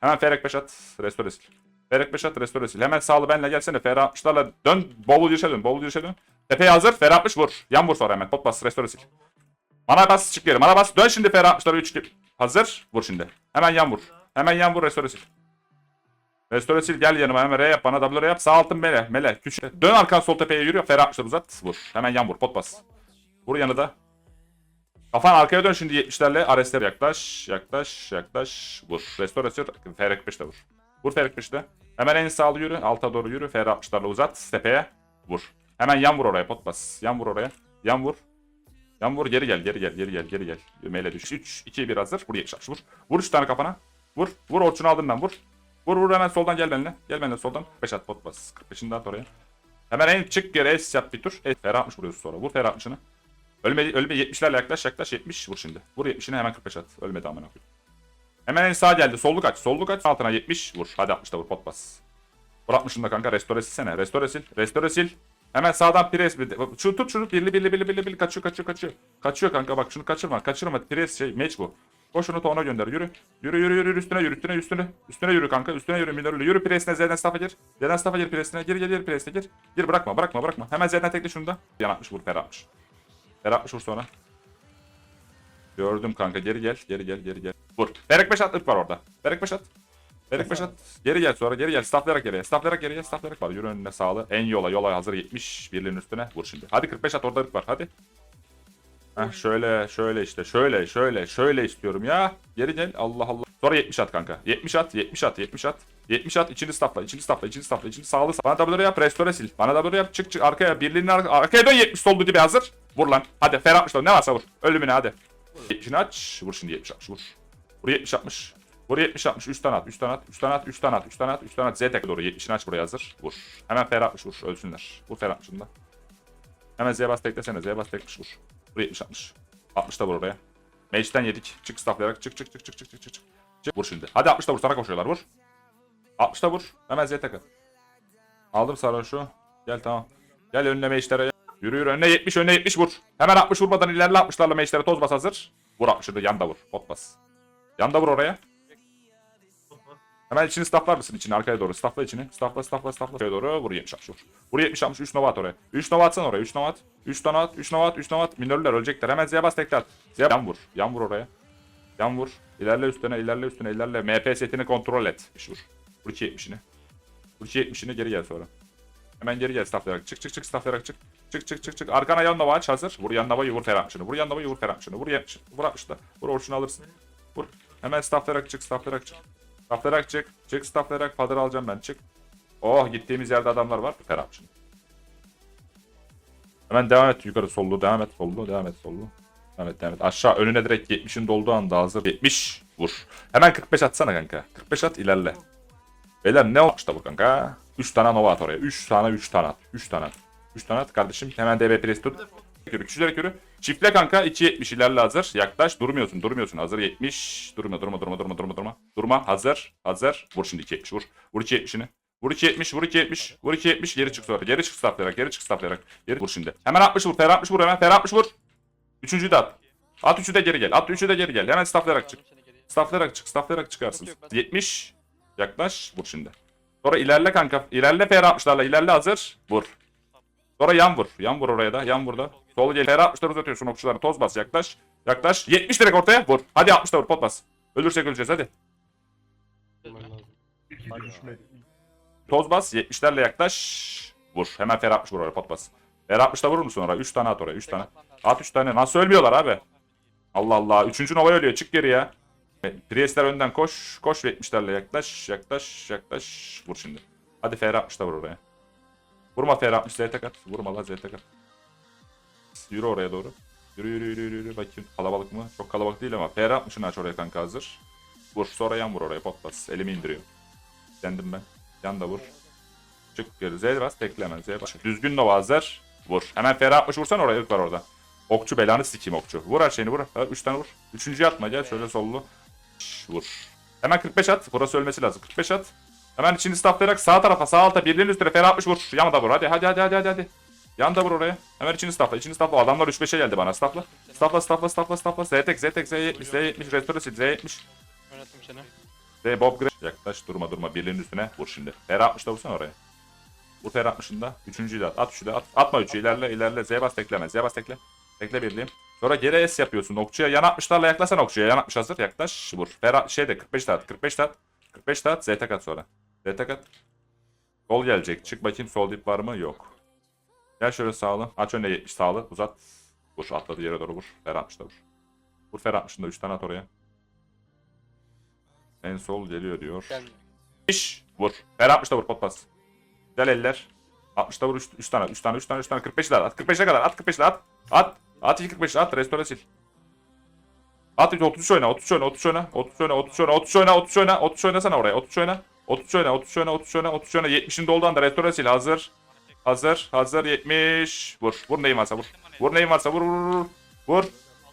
Hemen Ferek 5 at. Restore sil. Ferek 5 at. Restore sil. Hemen sağlı benle gelsene. Ferah 60'larla dön. Bolu girişe dön. Bolu girişe dön. Tepeye hazır. Ferah 60 vur. Yan vur sonra hemen. Pot bas. Restore sil. Mana bas çık geri. Mana bas. Dön şimdi Ferah 60'lara 3 Hazır. Vur şimdi. Hemen yan vur. Hemen yan vur. Restore sil. Restore sil gel yanıma hemen R yap bana W yap sağ altın mele mele küçük dön arkan sol tepeye yürüyor ferah atmışlar uzat vur hemen yan vur pot bas vur yanı da Kafan arkaya dön şimdi 70'lerle. Ares'lere yaklaş. Yaklaş. Yaklaş. Vur. Restore restore. FR45 vur. Vur FR45. Hemen en sağlı yürü. Alta doğru yürü. FR60'larla uzat. Tepeye. Vur. Hemen yan vur oraya. Pot bas. Yan vur oraya. Yan vur. Yan vur. Geri gel. Geri gel. Geri gel. Geri gel. Meyle düş. 3, 2, 1 hazır. Vur 70 vur. Vur 3 tane kafana. Vur. Vur Orçun'u aldım ben. Vur. Vur vur hemen soldan gel benimle. Gel benimle soldan. 5 at pot bas. 45'ini de at oraya. Hemen en çık geri es yap bir tur. Es, FR60 vuruyorsun sonra. Vur FR60'ını. Ölmedi, ölmedi. 70'lerle yaklaş yaklaş 70 vur şimdi. Vur 70'ine hemen 45 at. Ölmedi amına koyayım. Hemen en sağ geldi. Solluk aç. Solluk aç. Altına 70 vur. Hadi 60'da vur pot bas. Vur 60'ını da kanka restore silsene. Restore sil. Restore sil. Hemen sağdan pres. Şunu tut şunu. Birli birli birli birli birli. Kaçıyor kaçıyor kaçıyor. Kaçıyor kanka bak şunu kaçırma. Kaçırma. Pres şey meç bu. Koş şunu ona gönder. Yürü. Yürü yürü yürü üstüne yürü üstüne üstüne. Üstüne yürü kanka. Üstüne yürü minörlü. Yürü presine Z'den staff'a gir. Z'den staff'a gir presine. Gir gir gir presine gir. Gir bırakma bırakma bırakma. Hemen Z'den tekli şunu da. Yan vur per. Fer atmış vur sonra. Gördüm kanka geri gel geri gel geri gel. Vur. Berek 5 atlık var orada. Berek 5 at. Berek 5 at. Geri gel sonra geri gel. Stafflayarak geriye. Stafflayarak geriye. Stafflayarak var. Yürü önüne sağlı. En yola yola hazır 70. Birliğin üstüne. Vur şimdi. Hadi 45 at orada ırk var. Hadi. Heh, şöyle şöyle işte şöyle şöyle şöyle istiyorum ya. Geri gel Allah Allah. Sonra 70 at kanka. 70 at 70 at 70 at. 70 at içini staffla içini staffla içini staffla içini sağlı sağ. Bana W'ları yap restore sil. Bana W'ları yap çık çık arkaya birliğinin ar- arkaya dön 70 soldu dibe hazır. Vur lan. Hadi ferah atmış ne varsa vur. Ölümüne hadi. 70'ini aç. Vur şimdi 70 60 vur. Vur 70 60. Vur 70 60 3 tane at 3 tane at 3 tane at 3 tane at 3 tane at 3 tane at Z tek doğru 70'ini aç buraya hazır. Vur. Hemen ferah atmış vur ölsünler. Vur ferah atmışını da. Hemen Z bas teklesene Z bas tekmiş vur. Vur 70 60. 60 da vur oraya. Mage'den yedik. Çık staflayarak. Çık çık çık çık çık çık çık. çık. Vur şimdi. Hadi 60'da vur. Sana koşuyorlar. Vur. 60'da vur. Hemen Z takı. Aldım sarhoşu. Gel tamam. Gel önüne meşlere. Yürü yürü önüne 70 önüne 70 vur. Hemen 60 vurmadan ilerle 60'larla meşlere toz bas hazır. Vur 60'ı yanda vur. Hop bas. Yanda vur oraya. Hemen içini stafflar mısın içini arkaya doğru. Staffla içini. Staffla staffla staffla. Arkaya doğru vur 70 60 vur. Vur 70 60 3 nova oraya. 3 nova atsana oraya. 3 nova at. 3 tane at. 3 nova at. 3 nova. Minörler ölecekler. Hemen Z'ye bas tekrar. Z'ye yan vur. Yan vur oraya. Yan vur. İlerle üstüne ilerle üstüne ilerle. MP setini kontrol et. Vur. Vur 2 70'ini. Vur 2 70'ini geri gel sonra. Hemen geri gel stafflayarak. Çık çık çık stafflayarak çık. Çık çık çık çık. Arkana yan nova aç hazır. Vur yan novayı vur ferahmışını. Vur yan novayı vur ferahmışını. Vur 70. Vur 60'da. Vur orçunu alırsın. Vur. Hemen stafflayarak çık stafflayarak çık. Stafflayarak çık. Çık stafflayarak fadır alacağım ben çık. Oh gittiğimiz yerde adamlar var. Ferahmışını. Hemen devam et yukarı sollu. Devam et sollu. Devam et sollu. Devam et devam et. Aşağı önüne direkt 70'in dolduğu anda hazır. 70 vur. Hemen 45 atsana kanka. 45 at ilerle. Beyler ne olmuş da bu kanka? 3 tane nova at oraya. 3 tane 3 tane at. 3 tane at. 3 tane at kardeşim. Hemen DB press tut. Yürü, küçülerek yürü. Çiftle kanka 2.70 ilerle hazır. Yaklaş. Durmuyorsun durmuyorsun. Hazır 70. Durma durma durma durma durma durma. Durma. Hazır. Hazır. Vur şimdi 2.70 vur. Vur 2.70'ini. Vur 2.70 vur 2.70 vur 2.70 geri çık sonra. Geri çık staplayarak geri çık staplayarak. Geri vur şimdi. Hemen 60 vur. Fer 60 vur hemen. Fer 60 vur. Üçüncüyü de at. At üçü de geri gel. At üçü de geri gel. Hemen staplayarak çık. Stafflayarak çık, stafflayarak çıkarsın. 70. Yaklaş. Vur şimdi. Sonra ilerle kanka. İlerle F60'larla. ilerle hazır. Vur. Sonra yan vur. Yan vur oraya da. Yan burada. Sol gel. F60'ları uzatıyorsun okçuları. Toz bas. Yaklaş. Yaklaş. 70 direkt ortaya. Vur. Hadi 60'da vur. Pot bas. Ölürsek öleceğiz hadi. Toz bas. 70'lerle yaklaş. Vur. Hemen F60 vur oraya. Pot bas. F60'da vurur musun oraya? 3 tane at oraya. 3 tane. At 3 tane. Nasıl ölmüyorlar abi? Allah Allah. Üçüncü Nova ölüyor. Çık geri ya. Priestler önden koş. Koş ve 70'lerle yaklaş. Yaklaş. Yaklaş. Vur şimdi. Hadi FR60 da vur oraya. Vurma FR60 Z tek at. Vurma la Z tek at. Yürü oraya doğru. Yürü yürü yürü yürü. yürü. Bakayım kalabalık mı? Çok kalabalık değil ama. FR60'ını aç oraya kanka hazır. Vur. Sonra yan vur oraya. Pot bas. Elimi indiriyor. Kendim ben. Yan da vur. Çık geri. Z bas. Tekle hemen. Z bas. Düzgün Nova hazır. Vur. Hemen FR60 vursan oraya. ırk var orada. Okçu belanı sikeyim okçu. Vur her şeyini vur. Ha, Üç tane vur. Üçüncüyü atma gel şöyle sollu. Şş, vur. Hemen 45 at. Burası ölmesi lazım. 45 at. Hemen içini stafflayarak sağ tarafa sağ alta birliğin üstüne ferah atmış vur. Yan da vur. Hadi hadi hadi hadi hadi. Yan da vur oraya. Hemen içini staffla. içini staffla. Adamlar 3-5'e geldi bana. Staffla. Staffla staffla staffla staffla. Z tek Z tek Z70 Z70 restore sil Z70 Oynattım seni. Ve Bob Gray. Yaklaş durma durma. Birliğin üstüne vur şimdi. Fer 60'da vursana oraya. Vur Fer 60'ında. Üçüncüyü de at. At üçü de at. Atma üçü ilerle ilerle. Z bas tekleme. Z bas tekle. Tekle birliğim. Sonra geri S yapıyorsun. Okçuya yan 60'larla yaklasana okçuya. Yan 60 hazır. Yaklaş. Vur. Fer şeyde 45 de at. 45 de at. 45 de at. Z tek at sonra. Z tek at. Sol gelecek. Çık bakayım sol dip var mı? Yok. Gel şöyle sağlı. Aç önüne 70 sağlı. Uzat. Vur atladı yere doğru vur. Fer 60'da vur. Vur Fer 60'ında 3 tane at oraya. En sol geliyor diyor. İş. Vur. Fer 60'da vur pot pas. Güzel eller. 60'da vur 3, 3 tane. 3 tane 3 tane 3 tane 45'ler at. 45'e kadar at 45'ler at. At. At 45'ler at. Restore sil. At 33 oyna, 33 oyna, 33 oyna, 33 oyna, 33 oyna, 33 oyna, 33 oyna, 33 oyna sana oraya, 33 oyna, 33 oyna, 33 oyna, 33 oyna, 33 oyna, 70'in doldan da restore sil hazır. Hazır hazır 70 vur vur neyin varsa vur. Vur neyin varsa vur vur vur. Vur.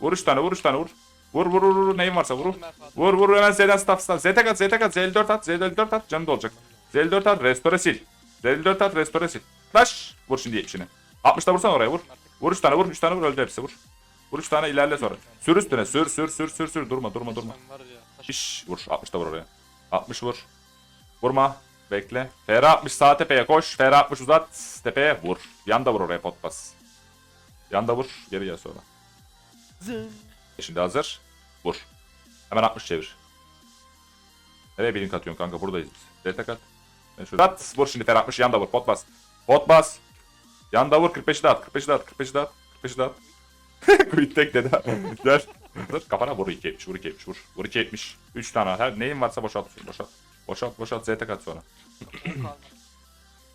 Vur 3 tane vur 3 tane vur. Vur vur vur vur neyin varsa vur. Vur vur hemen Z'den staff staff. Z tek at Z tek at Z54 at Z54 at canı da olacak. Z54 at restore sil. Z54 at restore sil. Flash. Vur şimdi 70'ini. 60'da vursan oraya vur. Vur 3 tane vur 3 tane vur öldü hepsi vur. Vur 3 tane ilerle sonra. Sür üstüne sür sür sür sür sür durma durma durma. İş vur 60'da vur oraya. 60 vur. Vurma. Bekle. Fera 60 sağ tepeye koş. Fera 60 uzat tepeye vur. Yanda vur oraya pot bas. Yanda vur. Geri gel sonra. Şimdi hazır. Vur. Hemen 60 çevir. Nereye bir link atıyorsun kanka? Buradayız biz. Delta kat. Ben şöyle at. Vur şimdi Fer 60 yanda vur. Pot bas. Pot bas. Yanda vur. 45'i de at. 45'i de at. 45'i de at. 45'i de at. Quit tek dedi. Gel. Kafana vur 2 70. Vur 2 70. Vur. Vur 2 70. 3 tane. Her neyin varsa boşalt. Boşalt. Boşalt boşalt. Z tek at sonra.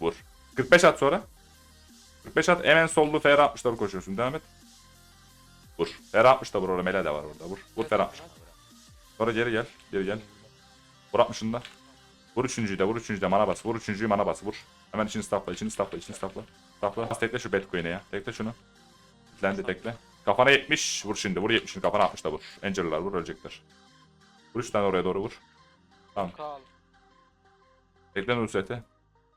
Vur. 45 at sonra. 45 at. Hemen sollu Fer 60'da vur koşuyorsun. Devam et. Vur. Fer 60'da vur orada. Mele de var orada. Vur. Vur Fer 60. Sonra geri gel. Geri gel. Vur 60'ında. Vur üçüncüyü de. Vur üçüncüyü de. Mana bas. Vur üçüncüyü mana bas. Vur. Hemen içini stafla. içini stafla. içini. Stafla. Bas tekle şu Batcoin'e ya. Tekle şunu. Kitlendi tekle. Kafana 70. Vur şimdi. Vur 70'ini. Kafana 60 da vur. Angel'lar vur. Ölecekler. Vur 3 tane oraya doğru vur. Tamam. Ekran ruhsatı.